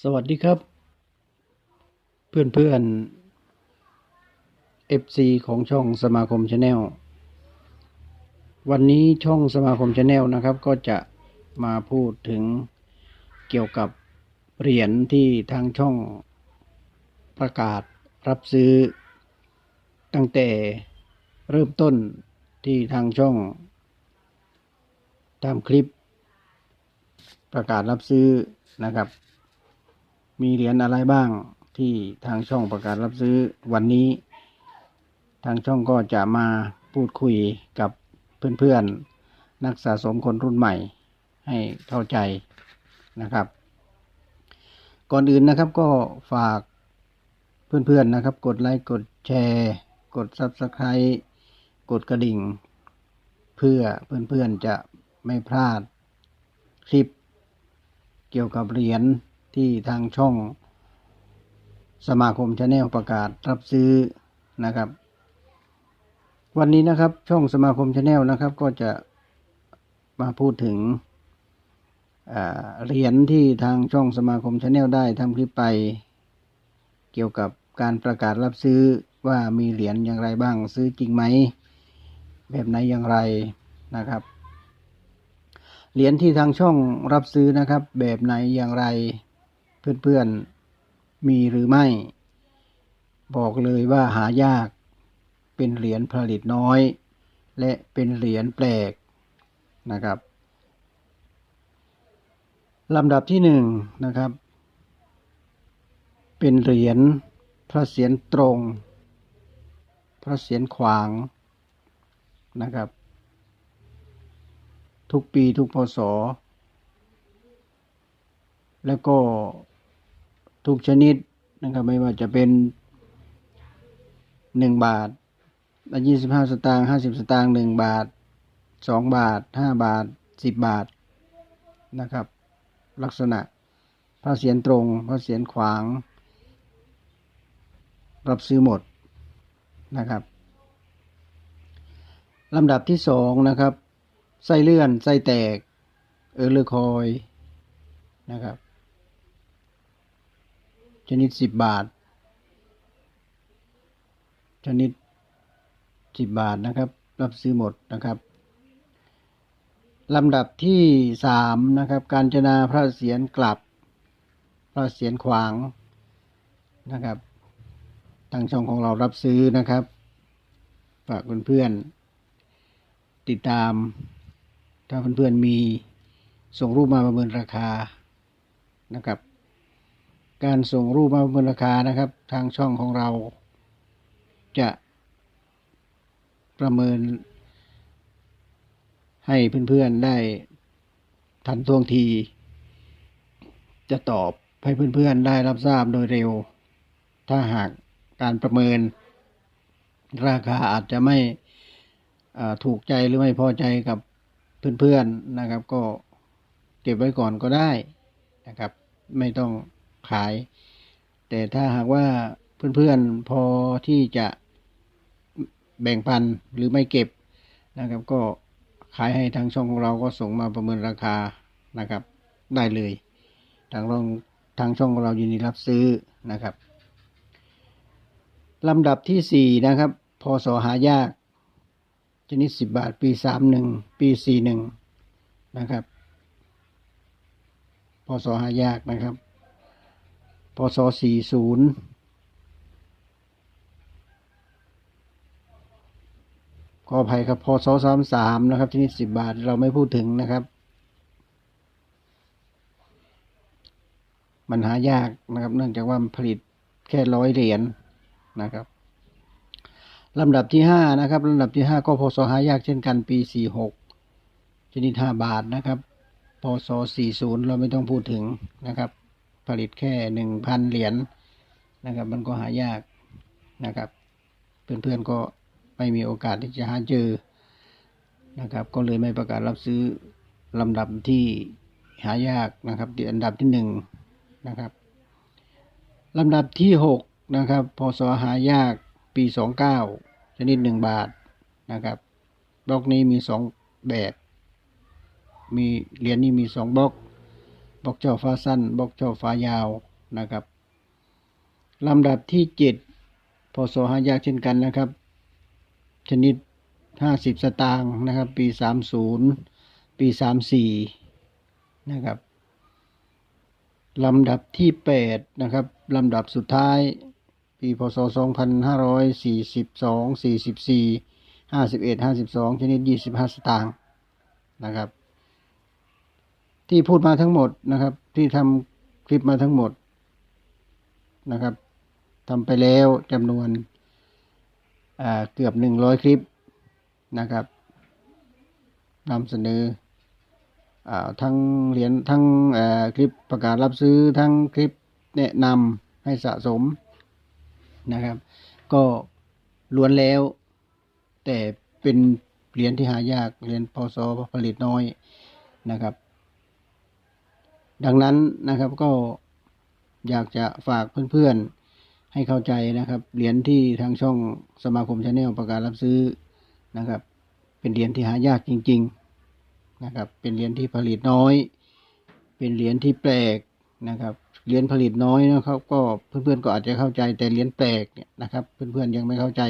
สวัสดีครับ เพื่อนเพื่อนๆ FC ของช่องสมาคมชาแนลวันนี้ช่องสมาคมชาแนลนะครับ ก็จะมาพูดถึงเกี่ยวกับเหรียญที่ทางช่องประกาศรับซื้อ ตั้งแต่เริ่มต้นที่ทางช่องทำคลิปประกาศรับซื้อนะครับ มีเหรียญอะไรบ้างที่ทางช่องประกาศรับซื้อวันนี้ ทางช่องก็จะมาพูดคุยกับเพื่อนๆ นักสะสมคนรุ่นใหม่ ให้เข้าใจนะครับ ก่อนอื่นนะครับก็ฝากเพื่อนๆนะครับ กดไลค์กดแชร์ กด Subscribe กดกระดิ่ง เพื่อเพื่อนๆจะไม่พลาดคลิปเกี่ยวกับเหรียญ ที่ทางช่องสมาคมชาแนลประกาศรับซื้อนะครับ วันนี้นะครับช่องสมาคมชาแนลนะครับก็จะมาพูดถึงเหรียญที่ทางช่องสมาคมชาแนลได้ทำคลิปไป เกี่ยวกับการประกาศรับซื้อว่ามีเหรียญอย่างไรบ้างซื้อจริงไหม แบบไหนอย่างไรนะครับ เหรียญที่ทางช่องรับซื้อนะครับ แบบไหนอย่างไร เพื่อนๆ มีหรือไม่ บอกเลยว่าหายาก เป็นเหรียญผลิตน้อย และเป็นเหรียญแปลกนะครับลำดับที่หนึ่งนะครับ เป็นเหรียญพระเศียรตรง พระเศียรขวางนะครับ ทุกปีทุกพศแล้วก็ ทุกชนิดนะครับไม่ว่าจะเป็นหนึ่งบาทยี่สิบห้าสตางค์ห้าสิบสตางค์หนึ่งบาทสองบาทห้าบาทสิบบาทนะครับ ลักษณะพระเศียรตรงพระเศียรขวาง รับซื้อหมดนะครับลำดับที่สองนะครับไส้เลื่อนไส้แตก เออเลอคอยนะครับ ชนิดสิบบาท ชนิดสิบบาทนะครับ รับซื้อหมดนะครับลำดับที่สามนะครับ การจนาพระเศียรกลับ พระเศียรขวางนะครับทางช่องของเรารับซื้อนะครับฝากเพื่อนๆติดตาม ถ้าเพื่อนๆมีส่งรูปมาประเมินราคานะครับ การส่งรูปมาประเมินราคานะครับ ทางช่องของเรา จะประเมิน ให้เพื่อนๆได้ทันท่วงที จะตอบให้เพื่อนๆได้รับทราบโดยเร็ว ถ้าหากการประเมิน ราคาอาจจะไม่ถูกใจหรือไม่พอใจกับเพื่อนๆนะครับ ก็เก็บไว้ก่อนก็ได้นะครับ ไม่ต้อง ขาย แต่ถ้าหากว่าเพื่อนๆพอที่จะแบ่งปันหรือไม่เก็บนะครับ ก็ขายให้ทางช่องของเราก็ส่งมาประเมินราคานะครับ ได้เลย ทางรองทางช่องของเรายินดีรับซื้อนะครับลำดับที่สี่นะครับ พศหายาก ชนิดสิบบาท ปีสามหนึ่งปีสี่หนึ่งนะครับ พศหายากนะครับ พศสี่ศูนย์ขออภัยครับพศสามสามนะครับชนิดสิบบาทเราไม่พูดถึงนะครับ มันหายากนะครับ เนื่องจากว่าผลิตแค่ร้อยเหรียญนะครับลำดับที่ห้านะครับลำดับที่ห้าก็พศหายากเช่นกันปีสี่หกชนิดห้าบาทนะครับพศสี่ศูนย์เราไม่ต้องพูดถึงนะครับ ลิตแค่หนึ่งพันเหรียญนะครับ มันก็หายากนะครับ เพื่อนๆก็ไม่มีโอกาสที่จะหาเจอนะครับ ก็เลยไม่ประกาศรับซื้อลำดับที่หายากนะครับอันดับที่หนึ่งนะครับลำดับที่หกนะครับพศหายากปีสองเก้าชนิดหนึ่งบาทนะครับบล็อกนี้มีสองแบบ มีเหรียญนี้มีสองบล็อก บล็อกช่อฟ้าสั้นบล็อกช่อฟ้ายาวนะครับลำดับที่เจ็ดพศหายากเช่นกันนะครับ ชนิดห้าสิบสตางค์นะครับ ปีสามศูนย์ปีสามสี่นะครับลำดับที่แปดนะครับลำดับสุดท้าย ปีพศสองพันห้าร้อยสี่สิบสองสี่สิบสี่ห้าสิบเอ็ดห้าสิบสองชนิดยี่สิบห้าสตางค์นะครับ ที่พูดมาทั้งหมดนะครับ ที่ทำคลิปมาทั้งหมดนะครับทำไปแล้วจำนวนเกือบหนึ่งร้อยคลิปนะครับนำเสนออทั้งเหรียญทั้งคลิปประกาศรับซื้อทั้งคลิปแนะนำให้สะสมนะครับ ก็ล้วนแล้ว แต่เป็นเหรียญที่หายากเหรียญพศผลิตน้อยนะครับ ดังนั้นนะครับก็อยากจะฝากเพื่อนๆให้เข้าใจนะครับ เหรียญที่ทางช่องสมาคมชาแนลประกาศรับซื้อนะครับ เป็นเหรียญที่หายากจริง ๆนะครับ เป็นเหรียญที่ผลิตน้อย เป็นเหรียญที่แปลกนะครับเหรียญผลิตน้อยนะครับ ก็เพื่อนๆก็อาจจะเข้าใจแต่เหรียญแปลกเนี่ยนะครับ เพื่อนๆยังไม่เข้าใจ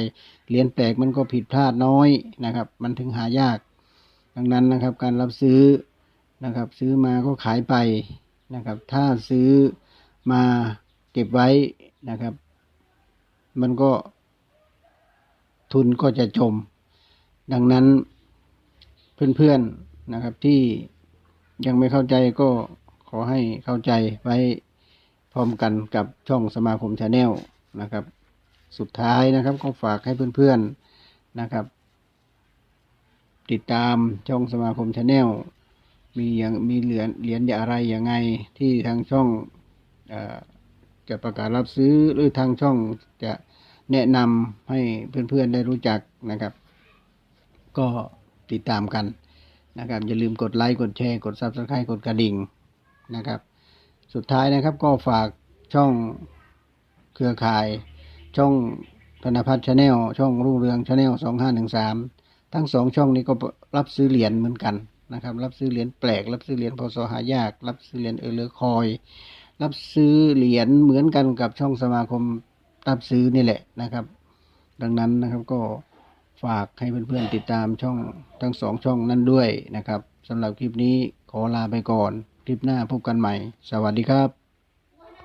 เหรียญแปลกมันก็ผิดพลาดน้อยนะครับ มันถึงหายาก ดังนั้นนะครับ การรับซื้อนะครับ ซื้อมาก็ขายไป นะครับ ถ้าซื้อมาเก็บไว้นะครับ มันก็ทุนก็จะจม ดังนั้นเพื่อนๆนะครับที่ยังไม่เข้าใจก็ขอให้เข้าใจไว้พร้อมกันกับช่องสมาคมชาแนลนะครับ สุดท้ายนะครับก็ฝากให้เพื่อนๆนะครับ ติดตามช่องสมาคมชาแนล มีอย่างมีเหรียญเหรียญอะไรอย่างไงที่ทางช่องอจะประกาศรับซื้อหรือทางช่องจะแนะนำให้เพื่อนๆได้รู้จักนะครับ ก็ติดตามกันนะครับ อย่าลืมกดไลค์กดแชร์กดซับสไครต์กดกระดิ่งนะครับ สุดท้ายนะครับก็ฝากช่องเครือข่าย ช่องธนพัฒน์ชาแนลช่องรุ่งเรืองชาแนลสองห้าหนึ่งสามทั้งสองช่องนี้ก็รับซื้อเหรียญเหมือนกัน นะครับ รับซื้อเหรียญแปลก รับซื้อเหรียญพศหายาก รับซื้อเหรียญเออเลอคอย รับซื้อเหรียญเหมือนกันกับช่องสมาคมรับซื้อนี่แหละนะครับ ดังนั้นนะครับก็ฝากให้เพื่อนๆติดตามช่องทั้งสองช่องนั้นด้วยนะครับสำหรับคลิปนี้ขอลาไปก่อน คลิปหน้าพบกันใหม่ สวัสดีครับ